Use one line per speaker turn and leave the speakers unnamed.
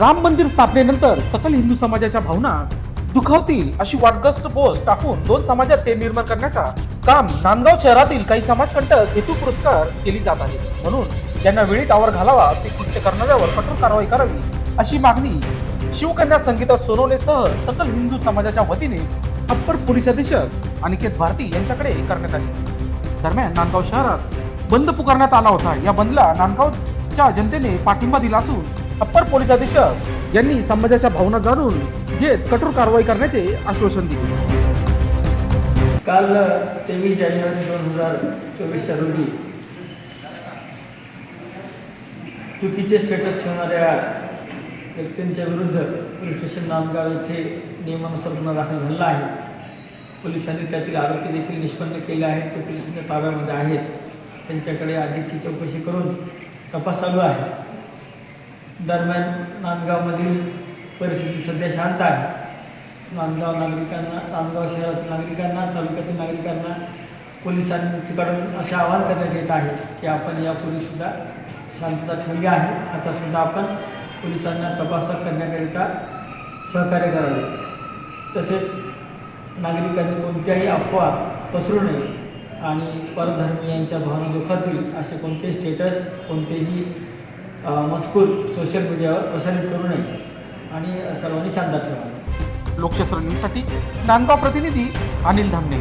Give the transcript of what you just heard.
राम मंदिर स्थापनेनंतर सकल हिंदू समाजाच्या भावना दुखावतील अशी वादग्रस्त पोस्ट टाकून दोन समाजात ते निर्माण करण्याचा काम नांदगाव शहरातील काही समाजकंटक हेतू पुरस्कार केली जात आहे म्हणून त्यांना वेळीच आवर घालावा असे कृत्य करणाऱ्यावर कठोर कारवाई करावी अशी मागणी शिवकन्या संगीता सोनवणेसह सकल हिंदू समाजाच्या वतीने अप्पर पोलीस अधीक्षक अनिकेत भारती यांच्याकडे करण्यात आली. दरम्यान नांदगाव शहरात बंद पुकारण्यात आला होता. या बंदला नांदगावच्या जनतेने पाठिंबा दिला असून अप्पर पोलीस अधीक्षक यांनी समाजाच्या भावना जाणून घेत कठोर कारवाई करण्याचे आश्वासन दिले.
काल तेवीस जानेवारी दोन हजार चोवीसच्या रोजी चुकीचे स्टेटस ठेवणाऱ्या व्यक्तींच्या विरुद्ध पोलीस स्टेशन नामगाव येथे नियमानुसार गुन्हा दाखल झालेला आहे. पोलिसांनी त्यातील आरोपी देखील निष्पन्न केले आहेत. ते पोलिसांच्या ताब्यामध्ये आहेत. त्यांच्याकडे अधिकची चौकशी करून तपास चालू आहे. दरम्यान नांदगावमधील परिस्थिती सध्या शांत आहे. नांदगाव नागरिकांना नांदगाव शहरातील नागरिकांना तालुक्यातील नागरिकांना पोलिसांकडून असे आवाहन करण्यात येत आहे की आपण यापूर्वीसुद्धा शांतता ठेवली आहे. आतासुद्धा आपण पोलिसांना तपास करण्याकरिता सहकार्य करावे. तसेच नागरिकांनी कोणत्याही अफवा पसरू नये आणि परधर्मीयांच्या भावना दुखातील असे कोणतेही स्टेटस कोणतेही मजकूर सोशल मीडियावर प्रसारित करू नये आणि सर्वांनी शांत ठेवावे.
लोकशास्त्र न्यूजसाठी नांदगाव प्रतिनिधी अनिल धामणे.